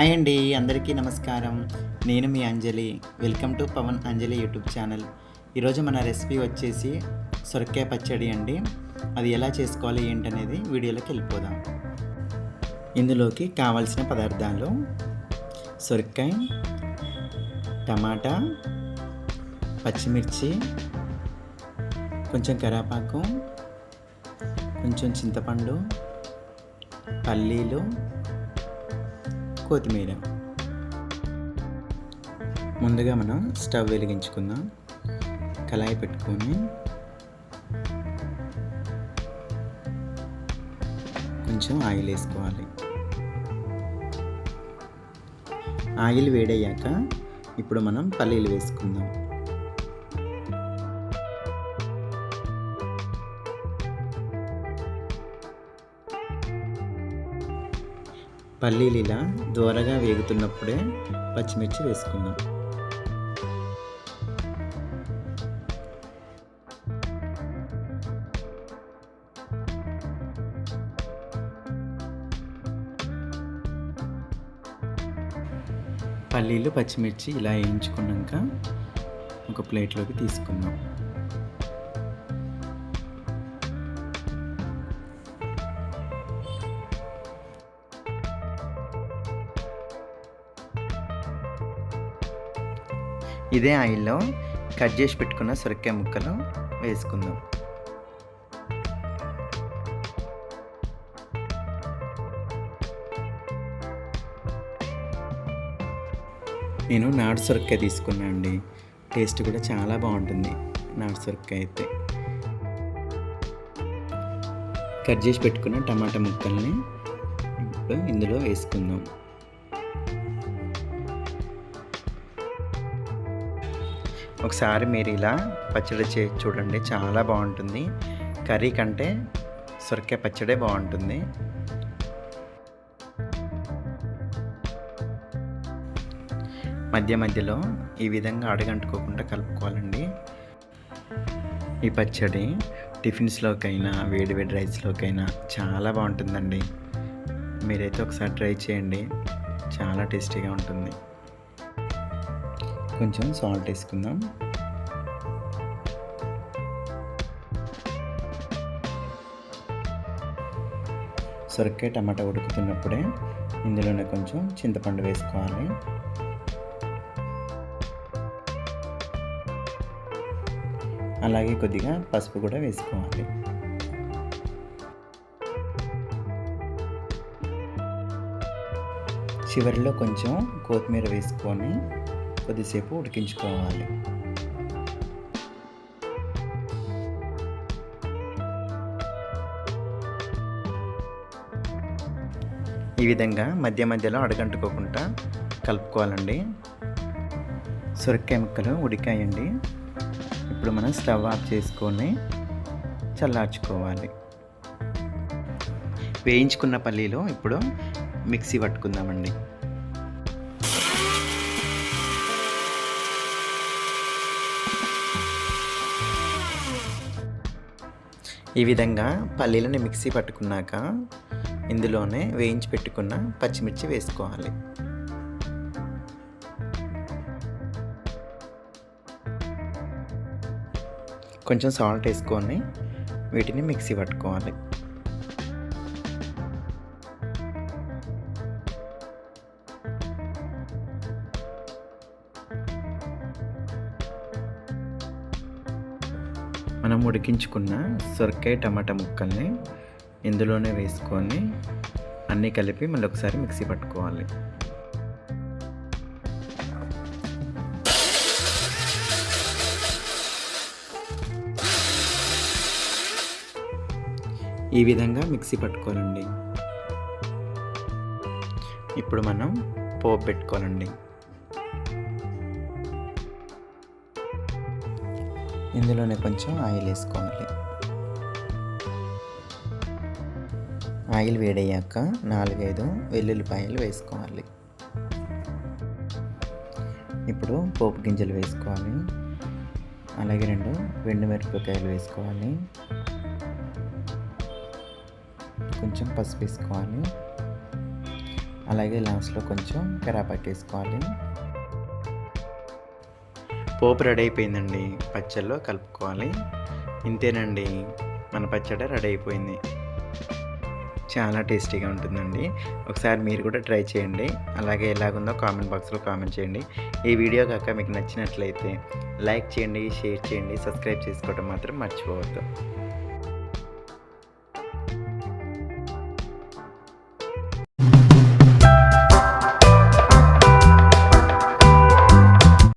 Hi అండి అందరికీ నమస్కారం. నేను మీ Anjali. Welcome to Pavan Anjali YouTube channel. ఈరోజు మన రెసిపీ వచ్చేసి సొరకాయ పచ్చడి అండి. అది ఎలా చేసుకోవాలి ఏంటనేది వీడియోలోకి వెళ్ళిపోదాం. ఇందులోకి కావాల్సిన పదార్థాలు సొరకాయ టమాటా పచ్చిమిర్చి కొంచెం కరాపాకు కొంచెం చింతపండు పల్లీలు కొత్తిమీర. ముందుగా మనం స్టవ్ వెలిగించుకుందాం. కళాయి పెట్టుకొని. కొంచెం ఆయిల్ వేసుకోవాలి. ఆయిల్ వేడయ్యాక ఇప్పుడు మనం పల్లీలు వేసుకుందాం. పల్లీలు ఇలా దూరగా వేగుతున్నప్పుడే పచ్చిమిర్చి వేసుకుందాం. పల్లీలు పచ్చిమిర్చి ఇలా వేయించుకున్నాక ఒక ప్లేట్లోకి తీసుకుందాం. ఇదే ఆయిల్లో కట్ చేసి పెట్టుకున్న సొరకాయ ముక్కలు వేసుకుందాం. నేను నాటు సొరకాయ తీసుకున్నా అండి. టేస్ట్ కూడా చాలా బాగుంటుంది నాటు సొరకాయ అయితే. కట్ చేసి పెట్టుకున్న టమాటా ముక్కల్ని ఇప్పుడు ఇందులో వేసుకుందాం. ఒకసారి మీరు ఇలా పచ్చడి చే చూడండి చాలా బాగుంటుంది. కర్రీ కంటే సొరకాయ పచ్చడే బాగుంటుంది. మధ్య మధ్యలో ఈ విధంగా అడగంటుకోకుండా కలుపుకోవాలండి. ఈ పచ్చడి టిఫిన్స్లోకైనా వేడి వేడి రైస్లోకైనా చాలా బాగుంటుందండి. మీరైతే ఒకసారి ట్రై చేయండి. చాలా టేస్టీగా ఉంటుంది. కొంచెం సాల్ట్ వేసుకుందాం. సొరకాయ టమాటా ఉడుకుతున్నప్పుడే ఇందులోనే కొంచెం చింతపండు వేసుకోవాలి. అలాగే కొద్దిగా పసుపు కూడా వేసుకోవాలి. చివరిలో కొంచెం కొత్తిమీర వేసుకొని కొద్దిసేపు ఉడికించుకోవాలి. ఈ విధంగా మధ్య మధ్యలో అడగంటుకోకుండా కలుపుకోవాలండి. సొరకాయ ముక్కలు ఉడికాయండి. ఇప్పుడు మనం స్టవ్ ఆఫ్ చేసుకొని చల్లార్చుకోవాలి. వేయించుకున్న పల్లీలో ఇప్పుడు మిక్సీ పట్టుకుందామండి. ఈ విధంగా పల్లీలని మిక్సీ పట్టుకున్నాక ఇందులోనే వేయించి పెట్టుకున్న పచ్చిమిర్చి వేసుకోవాలి. కొంచెం సాల్ట్ వేసుకొని వీటిని మిక్సీ పట్టుకోవాలి. మనం ఉడికించుకున్న సొరకాయ టమాటా ముక్కల్ని ఇందులోనే వేసుకొని అన్నీ కలిపి మళ్ళీ ఒకసారి మిక్సీ పట్టుకోవాలి. ఈ విధంగా మిక్సీ పట్టుకోవాలండి. ఇప్పుడు మనం పోపు పెట్టుకోవాలండి. ఇందులోనే కొంచెం ఆయిల్ వేసుకోవాలి. ఆయిల్ వేడయ్యాక నాలుగైదు వెల్లుల్లిపాయలు వేసుకోవాలి. ఇప్పుడు పోపు గింజలు వేసుకోవాలి. అలాగే రెండు వెండు మిరపకాయలు వేసుకోవాలి. కొంచెం పసుపు వేసుకోవాలి. అలాగే లాస్ట్లో కొంచెం కరాపాకు వేసుకోవాలి. పోపు రెడీ అయిపోయిందండి పచ్చళ్ళలో కలుపుకోవాలి. ఇంతేనండి. మన పచ్చడి రెడీ అయిపోయింది చాలా టేస్టీగా ఉంటుందండి. ఒకసారి మీరు కూడా ట్రై చేయండి. అలాగే ఎలాగుందో కామెంట్ బాక్స్లో కామెంట్ చేయండి. ఈ వీడియో కాక మీకు నచ్చినట్లయితే లైక్ చేయండి షేర్ చేయండి సబ్స్క్రైబ్ చేసుకోవడం మాత్రం మర్చిపోవద్దు.